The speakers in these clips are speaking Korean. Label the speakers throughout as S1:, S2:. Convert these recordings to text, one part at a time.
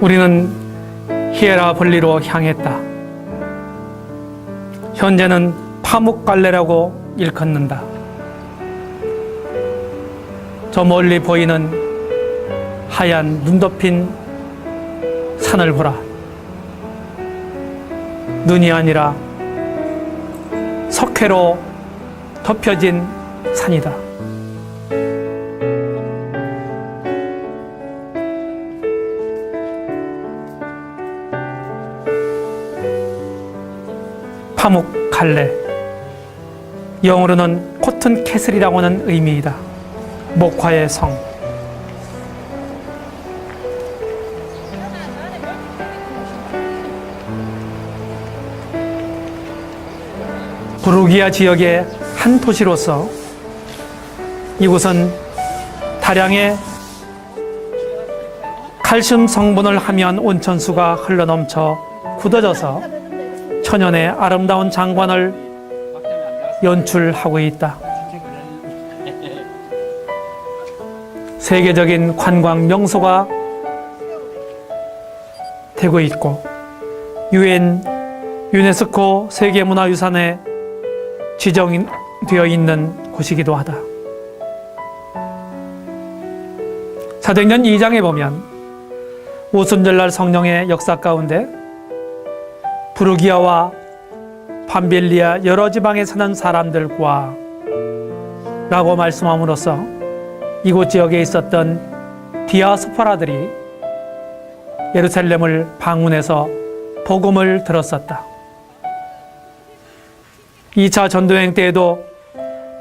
S1: 우리는 히에라 볼리로 향했다. 현재는 파묵갈래라고 일컫는다. 저 멀리 보이는 하얀 눈 덮인 산을 보라. 눈이 아니라 석회로 덮여진 산이다. 파묵 갈래. 영어로는 코튼 캐슬이라고 하는 의미이다. 목화의 성. 부르기아 지역의 한 도시로서 이곳은 다량의 칼슘 성분을 함유한 온천수가 흘러넘쳐 굳어져서 천연의 아름다운 장관을 연출하고 있다. 세계적인 관광 명소가 되고 있고 유엔 유네스코 세계문화유산에 지정되어 있는 곳이기도 하다. 사도행전 2장에 보면 오순절날 성령의 역사 가운데 부르기아와 밤빌리아 여러 지방에 사는 사람들과 라고 말씀함으로써 이곳 지역에 있었던 디아스포라들이 예루살렘을 방문해서 복음을 들었었다. 2차 전도행 때에도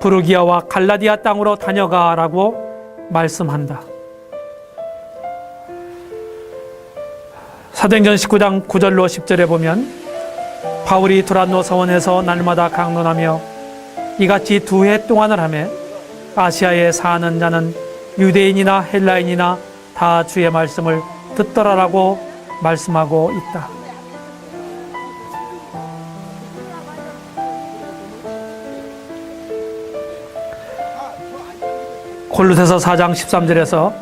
S1: 부르기아와 갈라디아 땅으로 다녀가라고 말씀한다. 사도행전 19장 9절로 10절에 보면 바울이 두란노 서원에서 날마다 강론하며 이같이 두 해 동안을 하며 아시아에 사는 자는 유대인이나 헬라인이나 다 주의 말씀을 듣더라라고 말씀하고 있다. 골로새서 4장 13절에서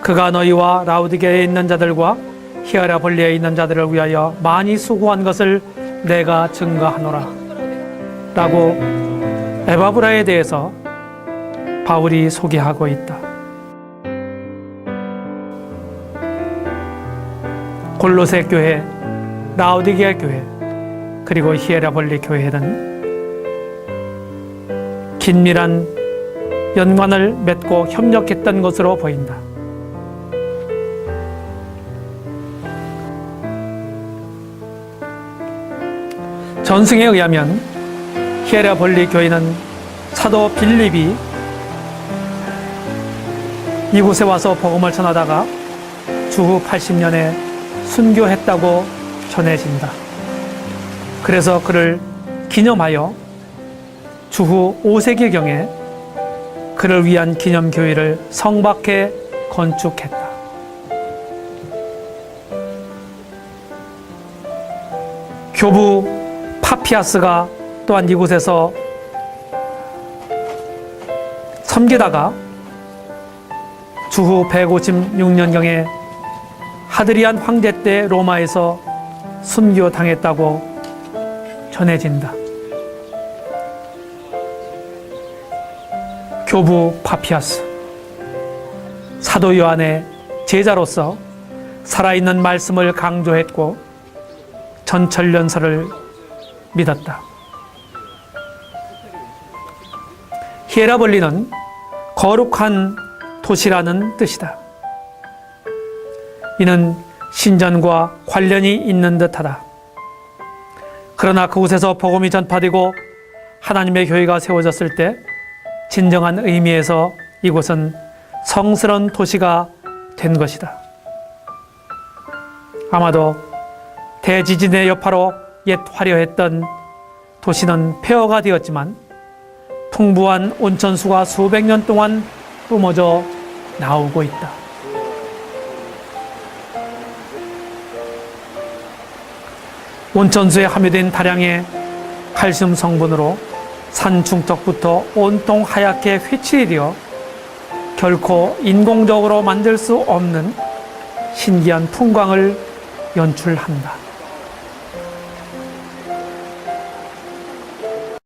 S1: 그가 너희와 라우디게에 있는 자들과 히아라 볼리에 있는 자들을 위하여 많이 수고한 것을 내가 증거하노라 라고 에바브라에 대해서 바울이 소개하고 있다. 골로새 교회, 라우디게아 교회, 그리고 히에라볼리 교회는 긴밀한 연관을 맺고 협력했던 것으로 보인다. 전승에 의하면 히에라볼리 교회는 사도 빌립이 이곳에 와서 복음을 전하다가 주후 80년에 순교했다고 전해진다. 그래서 그를 기념하여 주후 5세기경에 그를 위한 기념교회를 성박해 건축했다. 교부 파피아스가 또한 이곳에서 섬기다가 주후 156년경에 하드리안 황제 때 로마에서 순교 당했다고 전해진다. 교부 파피아스 사도 요한의 제자로서 살아있는 말씀을 강조했고 전철련서를 믿었다. 히에라볼리는 거룩한 도시라는 뜻이다. 이는 신전과 관련이 있는 듯하다. 그러나 그곳에서 복음이 전파되고 하나님의 교회가 세워졌을 때 진정한 의미에서 이곳은 성스러운 도시가 된 것이다. 아마도 대지진의 여파로 옛 화려했던 도시는 폐허가 되었지만 풍부한 온천수가 수백 년 동안 뿜어져 나오고 있다. 온천수에 함유된 다량의 칼슘 성분으로 산 중턱부터 온통 하얗게 휘칠이 되어 결코 인공적으로 만들 수 없는 신기한 풍광을 연출한다.